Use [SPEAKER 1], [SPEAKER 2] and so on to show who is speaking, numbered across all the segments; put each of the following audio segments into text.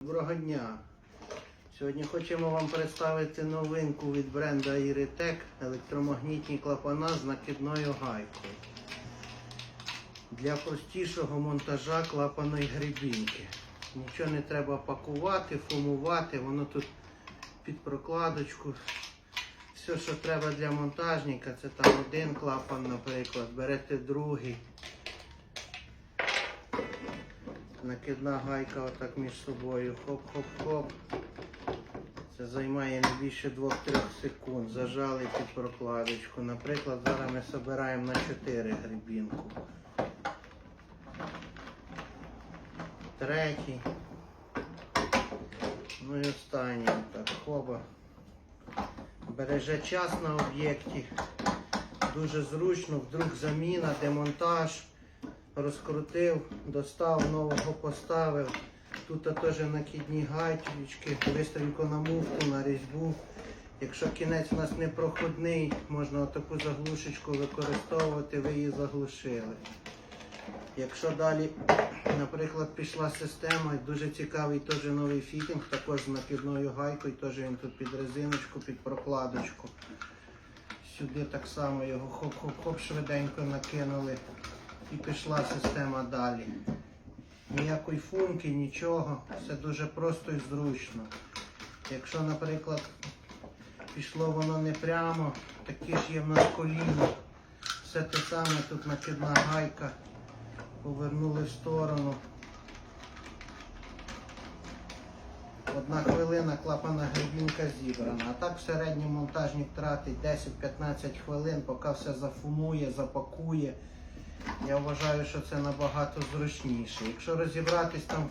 [SPEAKER 1] Доброго дня! Сьогодні хочемо вам представити новинку від бренду Iritec електромагнітні клапана з накидною гайкою. Для простішого монтажа клапаної грибінки. Нічого не треба пакувати, фумувати, воно тут під прокладочку. Все, що треба для монтажника, це там один клапан, наприклад, берете другий. Накидна гайка отак між собою. Хоп-хоп-хоп. Це займає не більше 2-3 секунд. Зажали під прокладочку. Наприклад, зараз ми збираємо на 4 грибінку. Третій. Ну і останній. Так, хоба. Береже час на об'єкті. Дуже зручно, вдруг заміна, демонтаж розкрутив, достав, нового поставив. Тут теж накидні гайчички, бистренько на муфту, на різьбу. Якщо кінець у нас не проходний, можна таку заглушечку використовувати, ви її заглушили. Якщо далі, наприклад, пішла система, дуже цікавий теж новий фітинг, також з накидною гайкою, теж він тут під резиночку, під прокладочку. Сюди так само його хоп-хоп-хоп швиденько накинули і пішла система далі. Ніякої функи, нічого, все дуже просто і зручно. Якщо, наприклад, пішло воно не прямо, такі ж є в нас коліна. Все те саме, тут накидна гайка, повернули в сторону. Одна хвилина клапана грибінка зібрана. А так в середньому монтажник тратить 10-15 хвилин, поки все зафумує, запакує. Я вважаю, що це набагато зручніше. Якщо розібратись там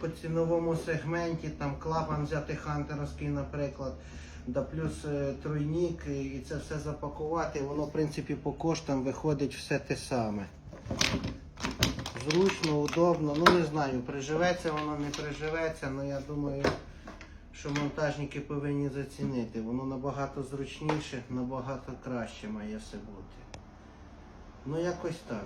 [SPEAKER 1] по ціновому сегменті, там клапан взяти хантеровський, наприклад, да плюс е, тройник і це все запакувати, воно в принципі по коштам виходить все те саме. Зручно, удобно, ну не знаю, приживеться воно, не приживеться, але я думаю, що монтажники повинні зацінити. Воно набагато зручніше, набагато краще має все бути. Ну якось так.